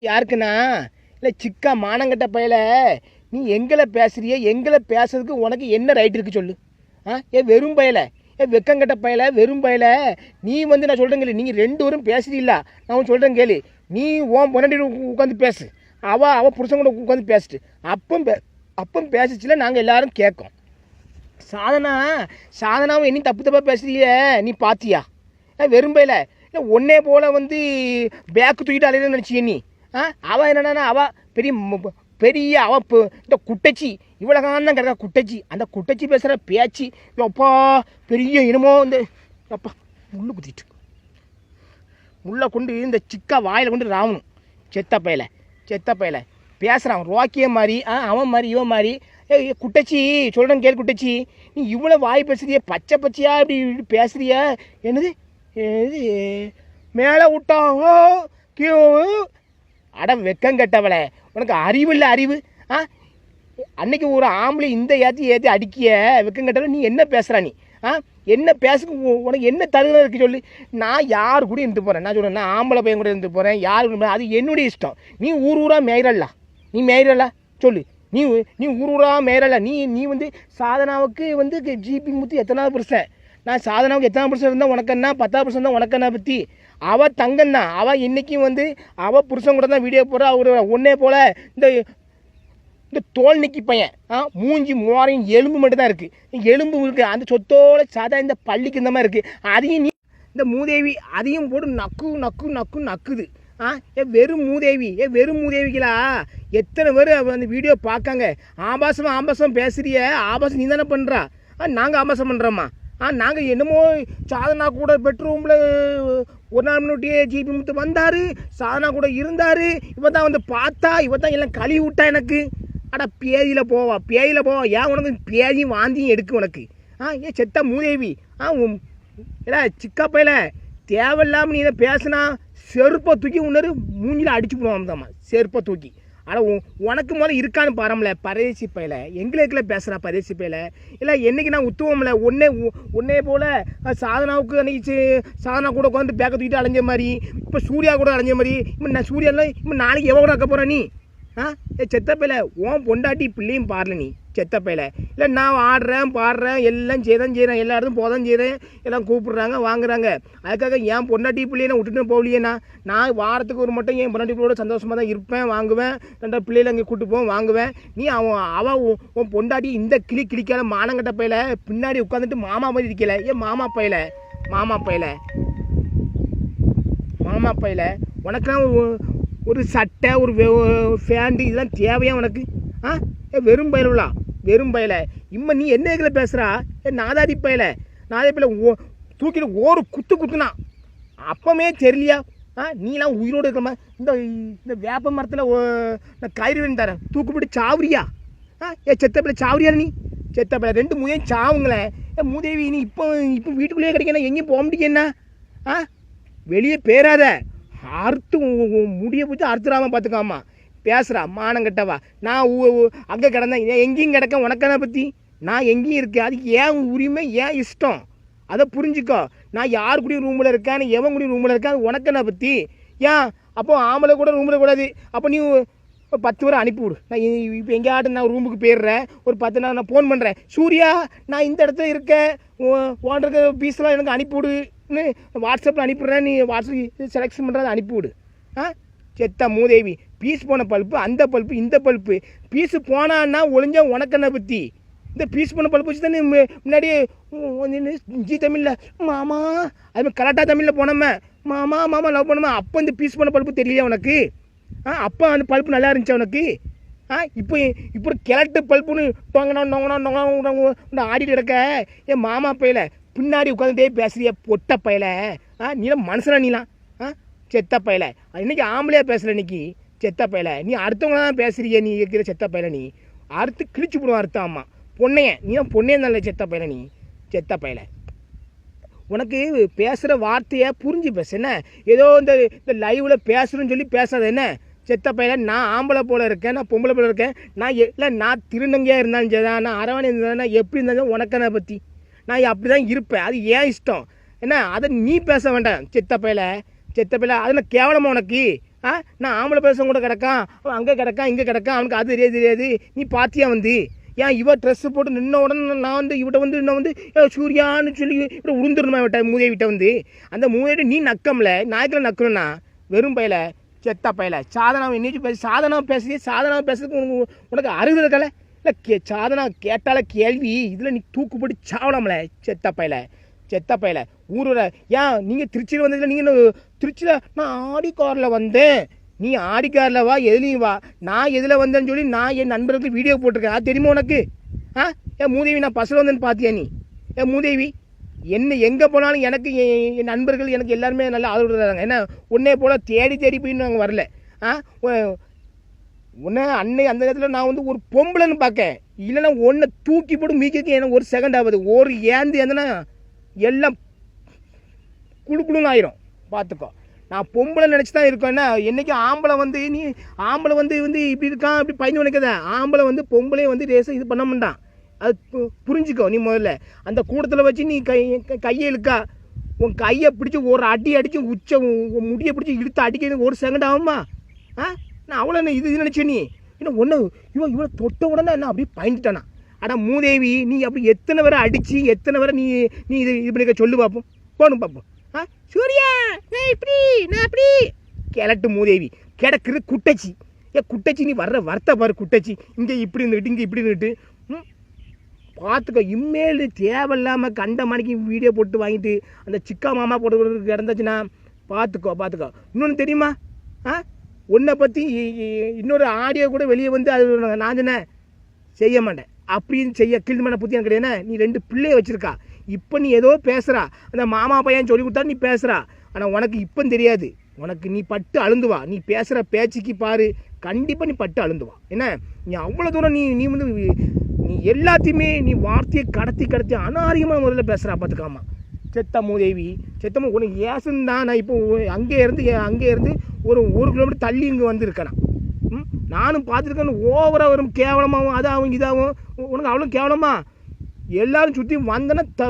யாருக்குண்ணா இல்லை சிக்கா மானங்கட்ட பயல நீ எங்களை பேசுறிய எங்களை பேசுறதுக்கு உனக்கு என்ன ரைட் இருக்கு சொல்லு. ஆ? ஏ வெறும் பயல. ஏ வெக்கங்கட்ட பயல வெறும் பயல. நீ வந்து நான் சொல்கிறேன் கேளு. நீங்கள் ரெண்டு பேரும் பேசுறீல்ல. நான் உனக்கு சொல்கிறேன் கேளு. நீ ஓன் பொன்னாடி உட்காந்து பேசு. அவள் அவள் புருஷன் கூட உட்காந்து பேசிட்டு. அப்பம் பே அப்பம் பேசிச்சுல நாங்கள் எல்லாரும் கேட்கோம். சாதனா சாதனாவும் என்ன தப்பு தப்பாக பேசுறீங்க நீ பாத்தியா? ஏ வெறும் பயல. இல்லை ஒன்னே போல் வந்து பேக்கு தூக்கிட்டு அலையிலன்னு நினச்சிய நீ. அவள் என்னென்னா அவள் பெரிய பெரிய அவ இந்த குட்டச்சி. இவ்வளோ தான் கிடக்கா குட்டச்சி. அந்த குட்டச்சி பேசுகிற பேச்சு அப்பா பெரிய இனமோ இந்த அப்பா முள்ளு குத்திட்டு. முள்ளை கொண்டு இந்த சிக்கா வாயில் கொண்டு ராவணும். செத்த பையில செத்த பையில பேசுகிறான் ரோக்கிய மாதிரி ஆ அவன் மாதிரி இவன் மாதிரி. ஏ குட்டச்சி சொல்கிறேன் கேள் குட்டச்சி. நீ இவ்வளோ வாய் பேசுறியே பச்சை பச்சையா இப்படி இப்படி என்னது? என்னது? மேலே விட்டாங்க கீழே அட வெக்கங்கெட்டவளே உனக்கு அறிவு இல்லை அறிவு? ஆ? அன்னைக்கு ஒரு ஆம்பளை இந்த ஏற்றி ஏற்றி அடிக்கிய வெக்கங்கட்டவள நீ என்ன பேசுகிறா நீ? ஆ? என்ன பேச உனக்கு என்ன தகுதி இருக்கு சொல்லு. நான் யார் கூட இருந்து போகிறேன் நான் சொல்கிறேன் நான் ஆம்பளை பையன் கூட இருந்து போகிறேன் யார் கூட அது என்னுடைய இஷ்டம். நீ ஊர் ஊராக மேயிரல்ல நீ மேயிரல்ல சொல்லு. நீ நீ ஊர் ஊராக மேயிரல்ல நீ நீ வந்து சாதனாவுக்கு வந்து ஜிபி முத்து எத்தனாவது பிரச்சனை நான் சாதனாவுக்கு எத்தனை புருஷன் இருந்தால் உனக்கு என்ன? பத்தாவது புருஷன் தான் உனக்கு என்ன பற்றி அவள் தங்கண்ணா அவள் இன்றைக்கும் வந்து அவள் புருஷன் கூட தான் வீடியோ போடுறா. அவர் ஒன்னே போல் இந்த இந்த தோல் நிக்கி பையன். ஆ மூஞ்சி மோரையும் எலும்பு மட்டும் தான் இருக்குது எலும்பு இருக்குது அந்த சொத்தோட சாதா இந்த பள்ளிக்கு இந்த மாதிரி இருக்குது அதையும் நீ இந்த மூதேவி அதையும் போட்டு நக்கு நக்கு நக்கு நக்குது. ஆ ஏ வெறும் மூதேவி ஏ வெறும் மூதேவிகளா? எத்தனை பேர் அந்த வீடியோ பார்க்காங்க? ஆபாசம் ஆபாசம் பேசுறிய. ஆபாசம் நீ தானே பண்ணுறா ஆ நாங்கள் ஆபாசம் பண்ணுறோம்மா ஆ நாங்கள் என்னமோ சாதனா கூட பெட்ரூமில் ஒரு நாள் முன்னாடியே ஜிபி முத்து வந்தார் சாதனா கூட இருந்தார் இவன் தான் வந்து பார்த்தா இவன் தான் எல்லாம் கழுவி விட்டா எனக்கு. அட பேதியில் போவா பேதியில் போவா. ஏன் உனக்கு பேதியும் வாந்தியும் எடுக்கு உனக்கு? ஆ ஏன் செத்த மூதேவி. ஆ உம் ஏடா சிக்கா பையல தேவையில்லாமல் நீ இதை பேசுனா செருப்பை தூக்கி உன்னரு மூஞ்சில் அடிச்சு போடுவான் செருப்பை தூக்கி. ஆனால் உனக்கு முதல்ல இருக்கான்னு பாரும்ல பரதேசி பையில. எங்களுக்குல பேசுகிறா பரதேசி பையில. இல்லை என்னைக்கு நான் உத்துவோம்ல ஒன்னே ஒன்னே போல் சாதனாவுக்கு அன்னைக்கு சாதனா கூட உட்காந்து பேக்கை தூக்கிட்டு அலைஞ்ச மாதிரி இப்போ சூர்யா கூட அலைஞ்ச மாதிரி இப்போ நான் சூர்யாலாம் இப்போ நாளைக்கு எவ்வளோ இருக்க போகிறேன் நீ? ஆ? ஏ செத்தப்பையில உன் பொண்டாட்டி பிள்ளையும் பாடல நீ செத்தப்பையில. இல்லை நான் ஆடுறேன் பாடுறேன் எல்லாம் செய்தான் செய்கிறேன் எல்லா இடத்தும் போதான் செய்கிறேன் எல்லாம் கூப்பிடுறாங்க வாங்குறாங்க. அதுக்காக என் பொண்டாட்டி பிள்ளையை நான் விட்டுட்டு போகலையேண்ணா நான். வாரத்துக்கு ஒரு மட்டும் என் பொண்டாட்டி பிள்ளையோட சந்தோஷமாக தான் இருப்பேன் வாங்குவேன். ரெண்டா பிள்ளைகளை அங்கே கூட்டு போவேன் வாங்குவேன். நீ அவன் அவன் உன் பொண்டாட்டி இந்த கிளி கிளிக்காத மானங்கட்ட பையில பின்னாடி உட்காந்துட்டு மாமா மாதிரி இருக்கல ஏன் மாமா பையில மாமா பையில மாமா பையில உனக்கெல்லாம் ஒரு- சட்டை ஒரு ஃபேண்டு இதெல்லாம் தேவையா உனக்கு? ஆ? ஏ வெறும் பயலுலா வெறும் பயல. இம்மா நீ என்ன இதில் பேசுகிறா ஏ நாதாரி பயல. நாதாரி பயல ஓ தூக்கிட்டு ஓரு குத்து குத்துனா. அப்பமே தெரியலையா? ஆ நீலாம் உயிரோடு இருக்கிற மாதிரி. இந்த இந்த வேப்ப மரத்தில் நான் கயிறு வேணும் தரேன். தூக்குப்பிட்டு சாவுரியா ஆ ஏ செத்த பிள்ளை நீ? செத்த பிள்ளை. ரெண்டு மூதையும் சாவுங்களேன் ஏ மூதேவி நீ இப்போ இப்போ வீட்டுக்குள்ளேயே கிடைக்கணும் எங்கேயும் போக முடியும் என்ன? ஆ? வெளியே பேராத. அறுத்து முடிய பிடிச்சி அறுத்துடாம பார்த்துக்காமா பேசுகிறா மானங்கட்டவா நான் அங்கே கிடந்தேன். ஏன் எங்கேயும் கிடக்க உனக்கான பற்றி நான் எங்கேயும் இருக்கேன். அதுக்கு ஏன் உரிமை ஏன் இஷ்டம்? அதை புரிஞ்சுக்கோ. நான் யார் கூடயும் ரூமில் இருக்கேன். எவன் கூடயும் ரூமில் இருக்கேன். அது உனக்கென்ன பற்றி ஏன்? அப்போ ஆம்பளை கூட ரூமில் கூடாது. அப்போ நீ ஒரு பத்து பேரை அனுப்பிவிடு நான் இப்போ எங்கேயாட்டும் நான் ரூமுக்கு போயிடுறேன். ஒரு பத்து நாள் நான் ஃபோன் பண்ணுறேன் சூர்யா நான் இந்த இடத்துல இருக்கேன். ஓன்றது பீஸ்லாம் எனக்கு அனுப்பிவிடு வாட்ஸ்அப்பில் அனுப்பிடுறேன். நீ வாட்ஸ்அப் செலெக்ஷன் பண்ணுறதை அனுப்பிவிடு. ஆ? செத்த மூதேவி. பீஸ் போன பல்ப்பு அந்த பல்ப்பு இந்த பல்ப்பு பீஸு போனான்னா ஒளிஞ்சா உனக்கென்ன பற்றி இந்த பீஸ் போன பல்ப்பு வச்சு தானே முன்னாடியே ஜி தமிழில் மாமா அது கரெக்டாக தமிழில் போனோமே. மாமா மாமா லவ் பண்ணுமா? அப்போ இந்த பீஸ் போன பல்ப்பு தெரியலையா உனக்கு? ஆ? அப்போ அந்த பல்ப்பு நல்லா இருந்துச்சா உனக்கு? ஆ? இப்போ இப்போ கிழட்டு பல்ப்புன்னு டொங்கனா நொங்கனா நொங்கனா ஆடிட்டு கிடக்க. என் மாமா பையில. பின்னாடி உட்காந்துட்டே பேசுறிய பொட்ட பயல. ஆ நீலாம் மனசில் நீலாம். ஆ செத்த பயல. இன்னைக்கு ஆம்பளையா பேசுகிற இன்னைக்கு. செத்த பயல. நீ அடுத்தவங்க தான் பேசுறிய நீ இருக்கிற செத்த பயல நீ. அறுத்து கிழிச்சு போடுவோம் அர்த்தம் அம்மா. பொண்ணைய நீ தான் பொண்ணையே நல்ல செத்த பயல நீ. செத்த பயல. உனக்கு பேசுகிற வார்த்தையை புரிஞ்சு பேசு. என்ன? ஏதோ இந்த இந்த லைவில் பேசுகிறேன்னு சொல்லி பேசாத. என்ன? செத்த பையன் நான் ஆம்பளை போல இருக்கேன் நான் பொம்பளை போல இருக்கேன். நான் இல்லை நான் திருநங்கையாக இருந்தாலும் சரி நான் அரவணை இருந்தாலும் எப்படி இருந்தாலும் உனக்கனை பற்றி நான் அப்படி தான் இருப்பேன். அது ஏன் இஷ்டம்? என்ன? அதை நீ பேச வேண்டாம் சித்தப்பையில். பையில செத்த பையில அதில் உனக்கு? ஆ? நான் ஆம்பளை பேச கூட கிடக்கான் அவன் அங்கே கிடக்கான் இங்கே கிடக்கான் அவனுக்கு அது தெரியாது தெரியாது. நீ பாத்தியா வந்து? ஏன் இவ ட்ரெஸ்ஸு போட்டு நின்ன உடனே நான் வந்து இவட்ட வந்து இன்னும் வந்து ஏ, சூர்யான்னு சொல்லி இப்படி உளுந்துருமா விட்ட மூதேவி விட்ட வந்து? அந்த மூதேவி நீ நக்கம்ல நாயக்கில் நக்கணும்னா வெறும் பயல செத்த பயல. சாதனாவை என்னச்சு பேசி. சாதனாவை பேசுறீ சாதனாவை பேசுறதுக்கு உனக்கு உனக்கு இருக்கலை. இல்லை கே சாதனா கேட்டால கேள்வி. இதில் நீ தூக்குப்படி சாவலாமல செத்த பயல செத்த பயல ஊரோட ஏன் நீங்கள் திருச்சியில் வந்ததில் நீங்கள் திருச்சியில் நான் ஆடி காரில் வந்தேன். நீ ஆடி காரில் வா எதுலேயும் வா. நான் எதில் வந்தேன்னு சொல்லி நான் என் நண்பர்களுக்கு வீடியோ போட்டிருக்கேன். அது தெரியுமா உனக்கு? ஆ? ஏன் மூதேவி நான் பஸ்ஸில் வந்தேன்னு பார்த்தியா நீ? ஏன் மூதேவி என்ன எங்கே போனாலும் எனக்கு என் என் நண்பர்கள் எனக்கு எல்லாருமே நல்லா ஆதரவு தராங்க. ஏன்னா உன்னே போல் தேடி தேடி போய் நாங்கள் வரல. ஆ? உன்னை அன்னை அந்த நேரத்தில் நான் வந்து ஒரு பொம்பளைன்னு பார்க்கேன். இல்லைன்னா ஒன்றை தூக்கி போட்டு மீக்கிறதுக்கு எனக்கு ஒரு செகண்ட் ஆகுது. ஒரு ஏந்து ஏந்தனா எல்லாம் குழுக்குழுன்னு ஆயிரும். பார்த்துக்கோ. நான் பொம்பளை நினச்சி தான் இருக்கேன்னா என்னைக்கு ஆம்பளை வந்து நீ ஆம்பளை வந்து வந்து இப்படி இருக்கான் இப்படி பயந்து நினைக்காத. ஆம்பளை வந்து பொம்பளையை வந்து ரேச இது பண்ண மாட்டான். அது பு- புரிஞ்சுக்கோ நீ முதல்ல. அந்த கூடத்தில் வச்சு நீ கை கையை இழுக்கா. உன் கையை பிடிச்சி ஒரு அடி அடித்து உச்ச உன் முடியை பிடிச்சி இழுத்து அடிக்கிறது ஒரு செகண்ட் ஆகுமா? ஆ? நான் அவ்வளோ என்ன இது நினச்சேன் நீ? இன்னும் ஒன்று இவன் இவ்வளோ தொட்ட உடனே என்ன அப்படியே பயந்துட்டானா? ஆனால் மூதேவி நீ அப்படி எத்தனை வரை அடித்து எத்தனை வரை நீ நீ இது இது பண்ணிக்க சொல்லு பார்ப்போம் போகணும் பார்ப்போம் ஆ? சூர்யா நான் இப்படி நான் அப்படி கிழட்டு மூதேவி. கிடக்குறது குட்டச்சி. ஏ குட்டச்சி நீ வர்ற வர்த்த பாரு குட்டச்சி. இங்கே இப்படி இருந்துக்கிட்டு இங்கே இப்படி இருந்துக்கிட்டு ம்? பார்த்துக்கோ இம்மேல் தேவையில்லாமல் கண்ட மணிக்கு வீடியோ போட்டு வாங்கிட்டு அந்த சிக்கா மாமா போட்டு கிடந்துச்சுன்னா பார்த்துக்கோ பார்த்துக்கோ இன்னொன்று தெரியுமா? ஆ? உன்னை பற்றி இன்னொரு ஆடியோ கூட வெளியே வந்து அது நான் தானே செய்ய மாட்டேன். அப்படின்னு செய்ய கிள்மனை புத்தி எனக்கு கிடையாது நீ ரெண்டு பிள்ளைய வச்சுருக்கா. இப்போ நீ ஏதோ பேசுகிறா அந்த மாமா பையன் சொல்லி கொடுத்தா நீ பேசுகிறா ஆனால் உனக்கு இப்போ தெரியாது. உனக்கு நீ பட்டு அழுந்துவா. நீ பேசுகிற பேச்சுக்கு பாரு. கண்டிப்பாக நீ பட்டு அழுந்துவா. என்ன? நீ அவ்வளோ தூரம் நீ நீ வந்து நீ எல்லாத்தையுமே நீ வார்த்தையை கடத்தி கடத்தி அனாரியமாக முதல்ல பேசுகிறா பார்த்துக்காமா செத்த தேவி செத்த உனக்கு ஏசன் தான். நான் இப்போ அங்கே இருந்து அங்கே இருந்து ஒரு ஒரு கிலோமீட்டர் தள்ளி இங்கே வந்திருக்கிறான் ம்? நானும் பார்த்துருக்கேன் ஓவராக வரும் கேவலமாகவும் அதாகவும் இதாகவும் உனக்கு அவ்வளோ கேவலமா? எல்லாரும் சுற்றி வந்தேன்னா த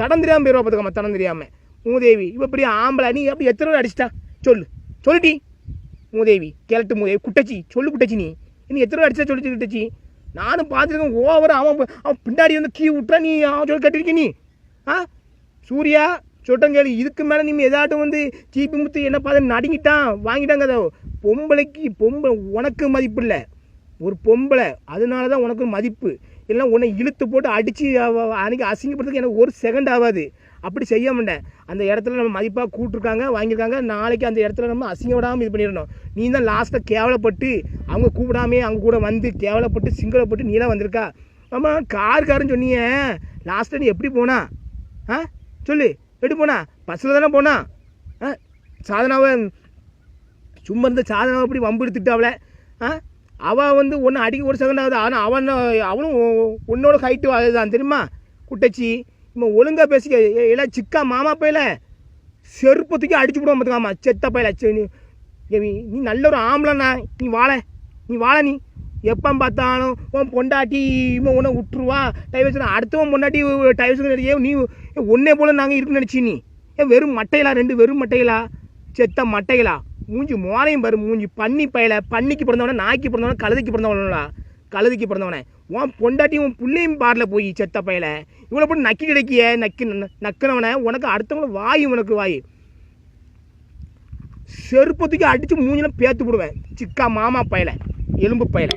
தடம் தெரியாமல் போயிடுவா பார்த்துக்காம தடம் தெரியாமல் மூதேவி இப்போ இப்படி ஆம்பளை நீ அப்படி எத்தனை பேர் அடிச்சிட்டா? சொல்லு. சொல்லிட்டி மூதேவி கிழட்டு மூதேவி குட்டச்சி சொல்லு குட்டச்சி நீ. நீ எத்தனை பேர் அடிச்சா சொல்லி குட்டச்சி. நானும் பார்த்துருக்கேன் ஓவராக அவன் அவன் பின்னாடி வந்து கீ விட்றா நீ அவன் சொல்லி கட்டிருக்கீ நீ. ஆ? சூர்யா சொல்லிட்டேன் கேளு. இதுக்கு மேலே நீ ஏதாட்டும் வந்து சீப்பி முத்து என்ன பார்த்து நடுங்கிட்டான் வாங்கிட்டாங்க அதை. பொம்பளைக்கு பொம்பளை உனக்கு மதிப்பு இல்லை. ஒரு பொம்பளை அதனால தான் உனக்கு மதிப்பு. இல்லைன்னா உன்னை இழுத்து போட்டு அடித்து அன்னைக்கு அசிங்கப்படுறதுக்கு எனக்கு ஒரு செகண்ட் ஆகாது அப்படி செய்ய மாட்டேன். அந்த இடத்துல நம்ம மதிப்பாக கூப்பிட்ருக்காங்க வாங்கியிருக்காங்க. நாளைக்கு அந்த இடத்துல நம்ம அசிங்க விடாமல் இது பண்ணிடணும். நீ தான் லாஸ்ட்டாக கேவலப்பட்டு அவங்க கூப்பிடாமே அவங்க கூட வந்து கேவலப்பட்டு சிங்களப்பட்டு நீ தான் வந்திருக்கா? ஆமாம் காருக்காரன்னு சொன்னீங்க லாஸ்ட்டாக நீ எப்படி போனா? ஆ? சொல்லு. எப்படி போனா. பஸ்ஸில் தானே போனா. ஆ சாதனாவை சும்மா இருந்த சாதனாவை அப்படி வம்பு எடுத்துட்டாவல ஆ அவள் வந்து ஒன்று அடிக்க ஒரு செகண்ட் ஆகுது. ஆனால் அவன் அவனும் உன்னோட ஹைட்டு அதுதான். தெரியுமா? குட்டச்சி. இவன் ஒழுங்காக பேசிக்க. ஏ- சிக்கா மாமா பையல? செருப்பத்துக்கு அடிச்சு விடுவான் பார்த்துக்காமா செத்த பையில. சரி நீ நீ நல்ல ஒரு ஆம்பளைண்ணா. நீ வாழ. நீ வாழ நீ. எப்போ பார்த்தாலும் உன் பொண்டாட்டி இவன் உன்னை விட்டுருவா? டைவர்ஸ் அடுத்தவன் பொண்டாட்டி டைவர்ஸ் ஏ நீ ஒன்னே போல நாங்கள் இருக்குன்னு நினச்சி நீ. ஏன் வெறும் மட்டைகளா? ரெண்டு வெறும் மட்டைகளா? செத்த மட்டைகளா? மூஞ்சி மோனையும் பாரு மூஞ்சி பன்னி பயல பன்னிக்கு பிறந்தவனே நாய்க்கு பிறந்தவனே கழுதைக்கு பிறந்தவனா கழுதைக்கு பிறந்தவனே. உன் பொண்டாட்டி உன் பிள்ளையும் பாரில் போய் செத்த பயல. இவ்வளோ போட்டு நக்கி கிடைக்கிய நக்கி நக்கினவனை. உனக்கு அடுத்தவங்கள வாய் உனக்கு வாய். செருப்பத்துக்கு அடித்து மூஞ்சில பேத்து போடுவேன். சிக்கா மாமா பயலை எலும்பு பயலை.